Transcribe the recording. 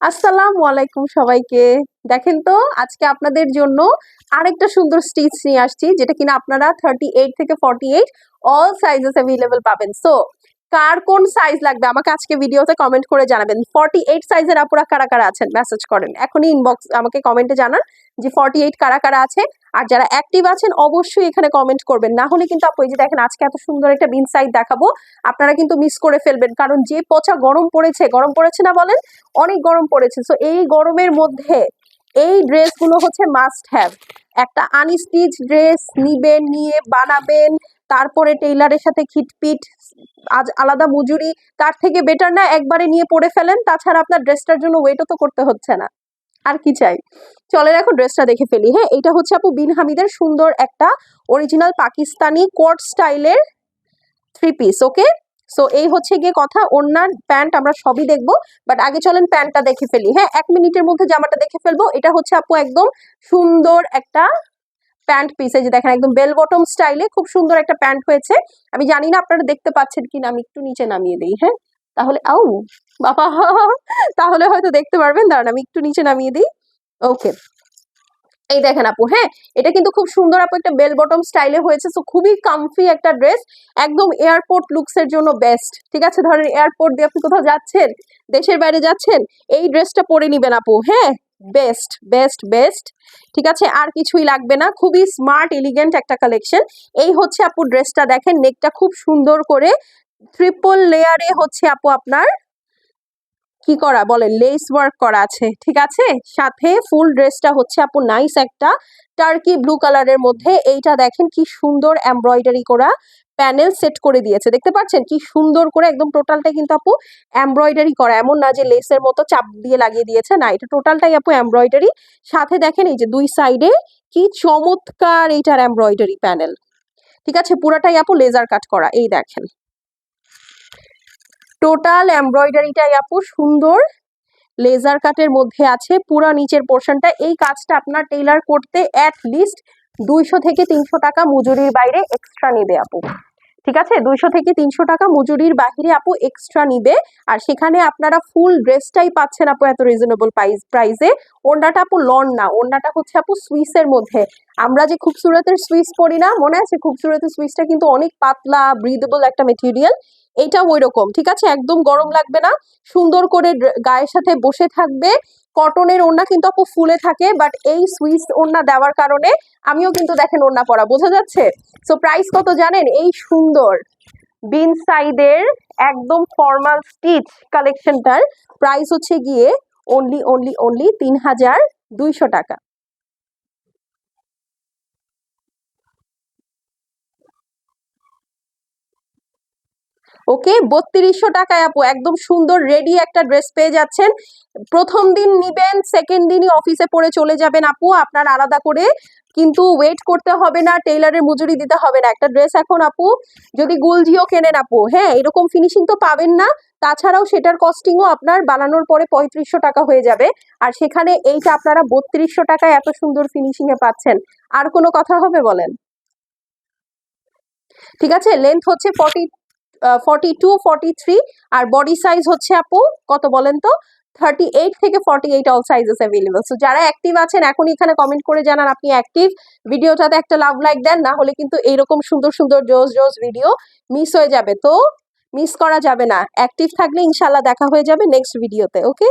আসসালামু আলাইকুম সবাইকে। দেখেন তো, আজকে আপনাদের জন্য আরেকটা সুন্দর স্টিচ নিয়ে আসছি, যেটা কিনা আপনারা থার্টি এইট থেকে forty eight all sizes available পাবেন। সো কার কোন সাইজ লাগবে? আমাকে আজকে ভিডিওতে কমেন্ট করে জানাবেন। ফর্টি এইট সাইজের আপুরা কারা কারা আছেন? মেসেজ করেন। এখনই ইনবক্স আমাকে কমেন্টে জানান যে ফর্টি এইট কারা কারা আছে আর যারা অ্যাক্টিভ আছেন, অবশ্যই এখানে কমেন্ট করবেন। না হলে কিন্তু আপু, এই যে দেখেন, আজকে এত সুন্দর একটা বিন সাইজ দেখাবো। আপনারা কিন্তু মিস করে ফেলবেন। কারণ যে পচা গরম পড়েছে গরম পড়েছে না বলেন, অনেক গরম পড়েছে। সো এই গরমের মধ্যে এই ড্রেসগুলো হচ্ছে মাস্ট হ্যাভ একটা আনস্টিচ ড্রেস নিবেন, নিয়ে বানাবেন তারপরে টেইলারের সাথে খিটপিট, আজ আলাদা মজুরি, তার থেকে বেটার না একবারে নিয়ে পরে ফেলেন, তাছাড়া আপনার ড্রেসটার জন্য ওয়েটও তো করতে হচ্ছে না। আর কি চাই? চলেন এখন ড্রেসটা দেখে ফেলি হ্যাঁ? এটা হচ্ছে আপু বিন হামিদের সুন্দর একটা অরিজিনাল পাকিস্তানি কোট স্টাইলের থ্রি পিস ওকে সো এই হচ্ছে গিয়ে কথা ওনার প্যান্ট আমরা সবই দেখব বাট আগে চলেন প্যান্টটা দেখে ফেলি হ্যাঁ? এক মিনিটের মধ্যে জামাটা দেখে ফেলব, এটা হচ্ছে আপু একদম সুন্দর একটা প্যান্ট পিস এই যে দেখেন একদম বেল বটম স্টাইলে খুব সুন্দর একটা প্যান্ট হয়েছে। আমি জানি না আপনারা দেখতে পাচ্ছেন কিনা, আমি একটু নিচে নামিয়ে দিই হ্যাঁ? তাহলে, আউ, বাবা, তাহলে হয়তো দেখতে পারবেন। দাঁড়ান, আমি একটু নিচে নামিয়ে দিই। ওকে। এই দেখেন আপু হ্যাঁ? এটা কিন্তু খুব সুন্দর আপু, একটা বেল বটম স্টাইলে হয়েছে। সো, খুবই কমফি একটা ড্রেস। একদম এয়ারপোর্ট লুকস এর জন্য বেস্ট ঠিক আছে? ধরেন, এয়ারপোর্ট দিয়ে আপনি কোথাও যাচ্ছেন, দেশের বাইরে যাচ্ছেন, এই ড্রেসটা পরে নিবেন আপু হ্যাঁ? বেস্ট বেস্ট বেস্ট ঠিক আছে? আর কিছুই লাগবে না। খুবই স্মার্ট এলিগেন্ট একটা কালেকশন এই হচ্ছে আপু ড্রেসটা দেখেন নেকটা খুব সুন্দর করে ট্রিপল লেয়ারে হচ্ছে আপু আপনার কি করা? বলে লেস ওয়ার্ক করা আছে, ঠিক আছে? সাথে ফুল ড্রেসটা হচ্ছে আপু নাইস একটা টার্কি ব্লু কালারের মধ্যে। এইটা দেখেন কি সুন্দর এমব্রয়ডারি করা প্যানেল সেট করে দিয়েছে। দেখতে পাচ্ছেন? কি সুন্দর করে একদম টোটালটা কিন্তু আপু এমব্রয়ডারি করা। এমন না যে লেসের মতো চাপ দিয়ে লাগিয়ে দিয়েছে, না, এটা টোটালটাই আপু এমব্রয়ডারি সাথে দেখেন এই যে দুই সাইডে কি চমৎকার এইটার এমব্রয়ডারি প্যানেল ঠিক আছে? পুরাটাই আপু লেজার কাট করা, এই দেখেন। টোটাল এমব্রয়ডারিটাই আপু, সুন্দর। লেজার কাটের মধ্যে আছে, পুরা নিচের পোর্শনটা এই কাজটা আপনার টেইলার করতে অ্যাট লিস্ট দুইশো থেকে তিনশো টাকা মজুরির বাইরে এক্সট্রা নেবে আপু। ঠিক আছে? দুইশো থেকে তিনশো টাকা মজুরির বাহিরে আপু এক্সট্রা নিবে। আর সেখানে আপনারা ফুল ড্রেসটাই পাচ্ছেন আপু এত রিজনেবল প্রাইস ওড়নাটা আপু লন না, ওড়নাটা হচ্ছে আপু সুইসের মধ্যে। আমরা যে খুবসুরতের সুইস পরি না, মনে আছে খুবসুরতের সুইসটা কিন্তু অনেক পাতলা ব্রিদেবল একটা মেটেরিয়াল এইটা ওই রকম ঠিক আছে? একদম গরম লাগবে না, সুন্দর করে গায়ের সাথে বসে থাকবে। কটনের ওড়না কিন্তু আপু ফুলে থাকে বাট এই সুইস ওড়না দেওয়ার কারণে আমিও কিন্তু দেখেন ওড়না পরা, বোঝা যাচ্ছে? সো প্রাইস কত জানেন? এই সুন্দর, বিন সাইডের একদম ফর্মাল স্টিচ কালেকশনটার প্রাইস হচ্ছে গিয়ে অনলি অনলি অনলি তিন হাজার দুইশো টাকা। ওকে? বত্রিশশো টাকায় আপু, একদম সুন্দর রেডি একটা ড্রেস পেয়ে যাচ্ছেন। প্রথম দিন নিবেন সেকেন্ড দিনই অফিসে পরে চলে যাবেন আপু, আপনার আলাদা করে। কিন্তু ওয়েট করতে হবে না টেইলারের মজুরি দিতে হবে না। একটা ড্রেস এখন আপু, যদি গুলজিও কেনেন আপু হ্যাঁ এরকম ফিনিশিং তো পাবেন না। তাছাড়াও সেটার কস্টিংও আপনার বানানোর পরে পঁয়ত্রিশশো টাকা হয়ে যাবে। আর সেখানে এইটা আপনারা বত্রিশশো টাকায় এত সুন্দর ফিনিশিং এ পাচ্ছেন। আর কোনো কথা হবে বলেন? ঠিক আছে? লেন্থ হচ্ছে ফর্টি ফর্টি টু থ্রি আর বডি সাইজ হচ্ছে আপু, কত বলেন তো? থার্টি এইট থেকে forty eight all sizes available so যারা অ্যাক্টিভ আছেন, এখন এখানে কমেন্ট করে জানান আপনি অ্যাক্টিভ ভিডিওটাতে একটা লাভ লাইক দেন, না হলে কিন্তু এইরকম সুন্দর সুন্দর, জোস জোস ভিডিও মিস হয়ে যাবে। তো মিস করা যাবে না। অ্যাক্টিভ থাকলে ইনশাল্লাহ দেখা হয়ে যাবে নেক্সট ভিডিওতে ওকে